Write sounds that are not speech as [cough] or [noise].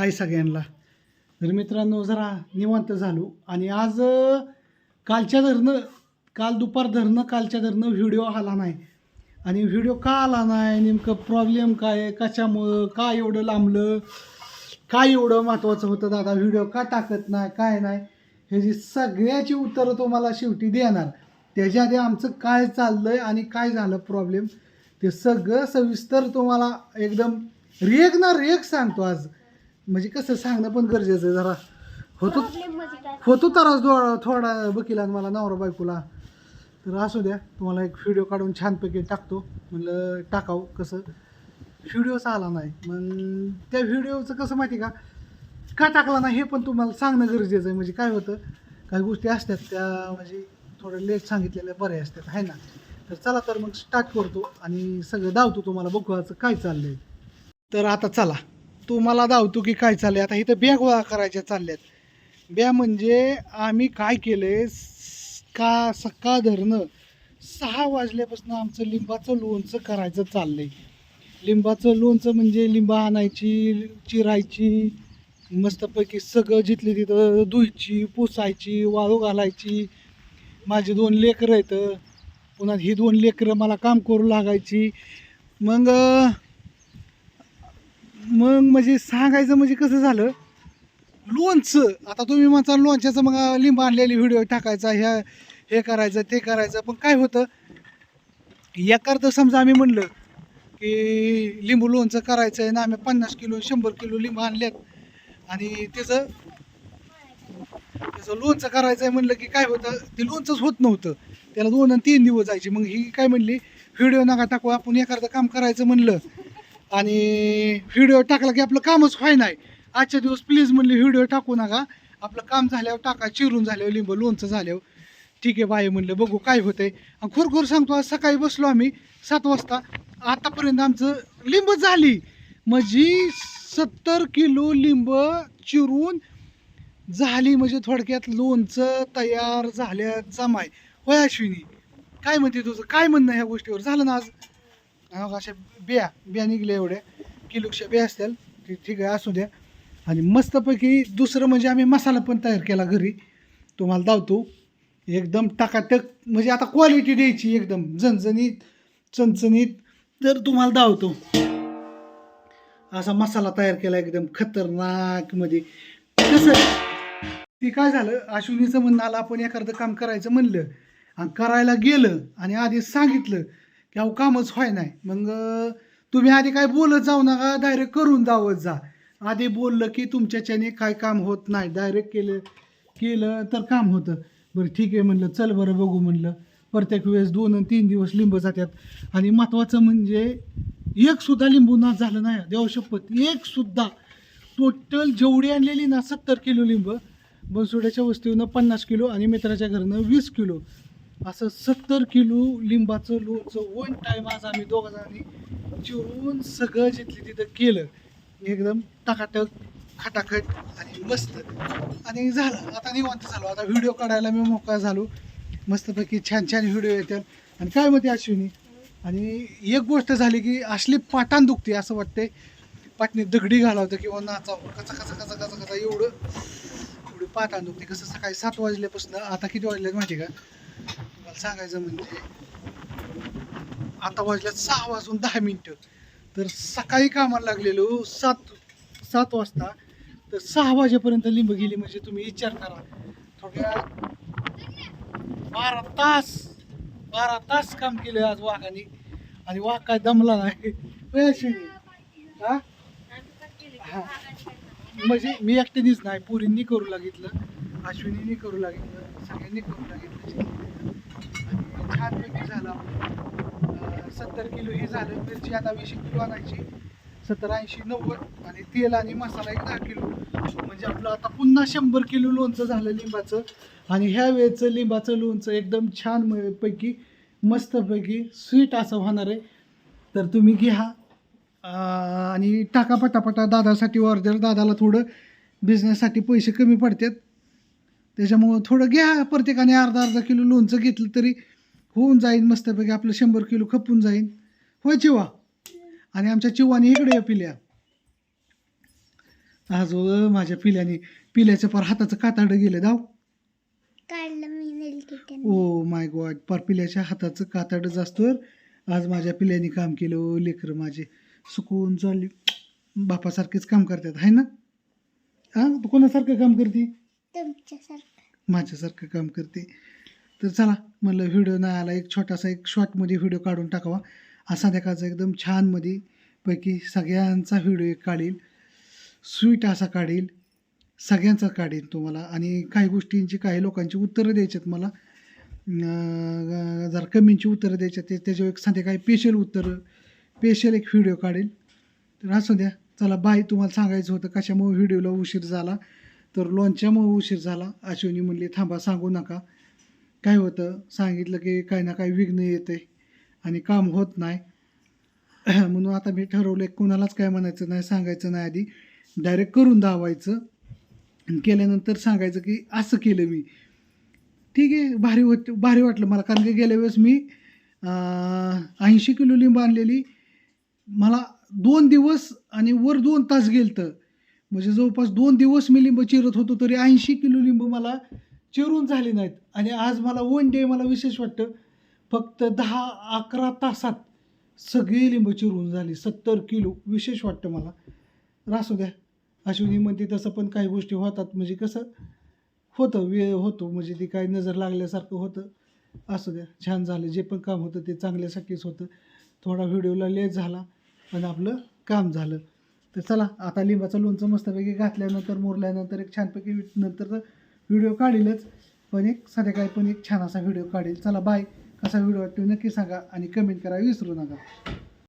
हाय सगळ्यांना. तर मित्रांनो जरा निवांत झालो. आणि आज कालच्या धरणं काल दुपार धरणं कालच्या धरणं व्हिडिओ आला नाही. आणि व्हिडिओ का आला नाही? नेमकं प्रॉब्लेम काय आहे? कशामुळं? का एवढं लांबलं? काय एवढं महत्त्वाचं होतं दादा? व्हिडिओ का टाकत नाही? काय नाही? ह्याची सगळ्याची उत्तरं तुम्हाला शेवटी देणार. त्याच्या आधी आमचं काय चाललं आहे आणि काय झालं प्रॉब्लेम ते सगळं सविस्तर तुम्हाला एकदम रेग ना रेग सांगतो आज. म्हणजे कसं सांगणं पण गरजेचं आहे जरा. होतो होतो तर दो- थोडा बकीला मला नवरा बायकोला. तर असू द्या तुम्हाला एक व्हिडिओ काढून छानपैकी टाकतो. म्हणलं टाकावं कसं? व्हिडिओच आला नाही. मग त्या व्हिडिओचं कसं माहिती का? का टाकला नाही हे पण तुम्हाला सांगणं गरजेचं आहे. म्हणजे काय होतं? काही गोष्टी असतात त्या म्हणजे थोडं लेट सांगितलेल्या बऱ्या असतात. आहे ना? तर चला तर मग स्टार्ट करतो आणि सगळं धावतो तुम्हाला. बघूचं काय चाललंय. तर आता चला. तुम्हाला धावतो की काय चालले आता इथं बॅ गोळा करायच्या चालल्यात. ब्या म्हणजे आम्ही काय केलं का सकाळ धरणं सहा वाजल्यापासून आमचं लिंबाचं लोणचं करायचं चाललंय. लिंबाचं लोणचं म्हणजे लिंबा आणायची चिरायची मस्तपैकी सगळं जिथली तिथं धुयची पुसायची वाळू घालायची. माझी दोन लेकरं आहेत. पुन्हा ही दोन लेकरं मला काम करू लागायची. मग मग म्हणजे सांगायचं म्हणजे कसं झालं? लोणचं आता तुम्ही म्हणता लोणच्याचं मग लिंब आणलेली व्हिडिओ टाकायचा ह्या हे करायचं ते करायचं पण काय होतं? एखादं समजा आम्ही म्हणलं की लिंबू लोणचं करायचं आहे ना आम्ही पन्नास किलो शंभर किलो लिंबू आणल्यात आणि त्याचं त्याचं लोणचं करायचं आहे म्हणलं की काय होतं? ते लोणचंच होत नव्हतं. त्याला दोन आणि तीन दिवस जायचे. मग ही काय म्हणली? व्हिडिओ नका टाकू आपण एखादं काम करायचं म्हणलं. आणि व्हिडिओ टाकला की आपलं कामच व्हाय नाही. आजच्या दिवस प्लीज म्हणले व्हिडिओ टाकू नका. आपलं काम झाल्यावर टाका चिरून झाल्यावर लिंब लोणचं झाल्यावर. ठीक आहे बाई म्हणलं बघू काय होतंय. आणि खरोखर सांगतो आज सकाळी बसलो आम्ही सात वाजता. आतापर्यंत आमचं लिंब झाली. म्हणजे सत्तर किलो लिंब चिरून झाली. म्हणजे थोडक्यात लोणचं तयार झाल्या जमाय. होय अश्विनी? काय म्हणते तुझं? काय म्हणणं ह्या गोष्टीवर? झालं ना आज? मग अशा बिया बिया निघल्या एवढ्या किलोच्या बिया असतील ते ठीक आहे असू द्या. आणि मस्तपैकी दुसरं म्हणजे आम्ही मसाला पण तयार केला घरी. तुम्हाला दावतो. एकदम टाकाटक म्हणजे आता क्वालिटी द्यायची एकदम. झणझणीत चणचणीत तर तुम्हाला दावतो. असा मसाला तयार केला एकदम खतरनाकमध्ये कसं? ती काय झालं? अश्विनीचं म्हणणं आलं आपण एखादं काम करायचं म्हणलं. आणि करायला गेलं आणि आधी सांगितलं. की अहो कामच व्हाय नाही. मग तुम्ही आधी काय बोलत जाऊ नका डायरेक्ट करून जावत जा. आधी बोललं की तुमच्याच्याने काय काम होत नाही. डायरेक्ट केलं केलं तर काम होतं. बरं ठीक आहे म्हणलं चल बरं बघू म्हणलं. प्रत्येक वेळेस दोन आणि तीन दिवस लिंब जातात आणि महत्त्वाचं म्हणजे एकसुद्धा लिंबू नाच झालं नाही. देव शपथ एकसुद्धा टोटल जेवढी आणलेली ना सत्तर किलो लिंब. बनसोड्याच्या वस्तीवरनं पन्नास किलो आणि मित्राच्या घरनं वीस किलो. असं सत्तर किलो लिंबाचं लोणचं वन टाईम आज आम्ही दोघा जणांनी चिरून सगळं जिथली तिथं केलं एकदम टाकाटक खटाखट आणि मस्त. आणि झालं. आता निवांत झालो. आता व्हिडिओ काढायला मी मोकळा झालो. मस्तपैकी छान छान व्हिडिओ येतात. आणि काय म्हणते अश्विनी? आणि एक गोष्ट झाली की असली पाटान दुखते असं वाटते पाटणी दगडी घालावतं किंवा नाचावं. कचा कसं कसा कसं कसा एवढं एवढी पाटान दुखते. कसं सकाळी सात वाजल्यापासून आता किती वाजल्यात माहिती का? तुम्हाला सांगायचं म्हणजे आता वाजल्यात सहा वाजून दहा मिनिटं. तर सकाळी कामाला लागलेलो सात सात वाजता. तर सहा वाजेपर्यंत लिंब गेली म्हणजे तुम्ही विचार करा. थोड्या बारा तास बारा तास काम केलं आज वाघाने. आणि वाघ काय दमला नाही? हा? हा. म्हणजे मी एकट्यानेच नाही पुरींनी करू लागितलं अश्विनीने करू लागेल सगळ्यांनी करू लागेल. आणि छानपैकी झाला सत्तर किलो हे झालं मिरची आता वीस किलो आणायची. सत्तर ऐंशी नव्वद आणि तेल आणि मसाला एक दहा किलो. म्हणजे आपलं आता पुन्हा शंभर किलो लोणचं झालं लिंबाचं. आणि ह्या वेळेचं लिंबाचं लोणचं एकदम छान पैकी मस्तपैकी स्वीट असं होणार आहे. तर तुम्ही घ्या. आणि टाका पटापटा. दादासाठी ऑर्डर दादाला थोडं बिझनेससाठी पैसे कमी पडतात. त्याच्यामुळं थोडं घ्या प्रत्येकाने अर्धा अर्धा किलो लोणचं घेतलं तरी होऊन जाईल मस्तपैकी. आपलं शंभर किलो खपून जाईल होय चिवा? आणि आमच्या चिवाने इकडे या पिल्या. आज माझ्या पिल्याने पिल्याचं पार हाताचं काताडं गेलं दाव. ओ माय गॉड पार पिल्याच्या हाताचं काताडं जास्तवर. आज माझ्या पिल्याने काम केलं लेकरं माझे. सुकून चालली. बापासारखेच काम करतात आहे ना? हां कोणासारखं काम करते? तुमच्यासारखं. माझ्यासारखं काम करते. तर चला म्हणलं व्हिडिओ नाही आला एक छोटासा एक शॉर्टमध्ये व्हिडिओ काढून टाकावा. असा संध्याकाळचा एकदम छानमध्ये पैकी सगळ्यांचा व्हिडिओ एक काढील. स्वीट असा काढील. सगळ्यांचा काढील तुम्हाला. आणि काही गोष्टींची काही लोकांची उत्तरं द्यायच्यात मला. जर जरा कमींची उत्तरं द्यायची ते त्याच्यावर एक संध्याकाळी स्पेशल उत्तरं स्पेशल एक व्हिडिओ काढेल. तर असू द्या चला बाय तुम्हाला सांगायचं होतं कशामुळे व्हिडिओला उशीर झाला. तर लोणच्यामुळे उशीर झाला. अश्विनी म्हणली थांबा सांगू नका. काय होतं? सांगितलं की काही ना काही विघ्न येते आणि काम होत नाही. [clears throat] म्हणून आता मी ठरवलं कोणालाच काय म्हणायचं नाही सांगायचं नाही आधी. डायरेक्ट करून दावायचं आणि केल्यानंतर सांगायचं की असं केलं मी. ठीक आहे भारी होत भारी वाटलं मला. कारण की गेल्या वेळेस मी ऐंशी किलो लिंब आणलेली. मला दोन दिवस आणि वर दोन तास गेलतं. म्हणजे जवळपास दोन दिवस मी लिंब चिरत होतो तरी ऐंशी किलो लिंब मला चिरून झाले नाहीत. आणि आज मला वन डे मला विशेष वाटतं फक्त दहा अकरा तासात सगळी लिंब चिरून झाली सत्तर किलो विशेष वाटतं मला. असू द्या. अश्विनी म्हणते तसं पण काही गोष्टी होतात. म्हणजे कसं होतं वेळ होतो. म्हणजे ती काही नजर लागल्यासारखं होतं. असू द्या. छान झालं. जे पण काम होतं ते चांगल्यासाठीच होतं. थोडा व्हिडिओला लेट झाला पण आपलं काम झालं. तर चला आता लिंबाचं लोणचं मस्तपैकी घातल्यानंतर मुरल्यानंतर एक छानपैकी नंतर व्हिडिओ काढीलच. पण एक संध्याकाळी पण एक छान असा व्हिडिओ काढेल. चला बाय कसा व्हिडिओ वाटतो नक्की सांगा आणि कमेंट करायला विसरू नका.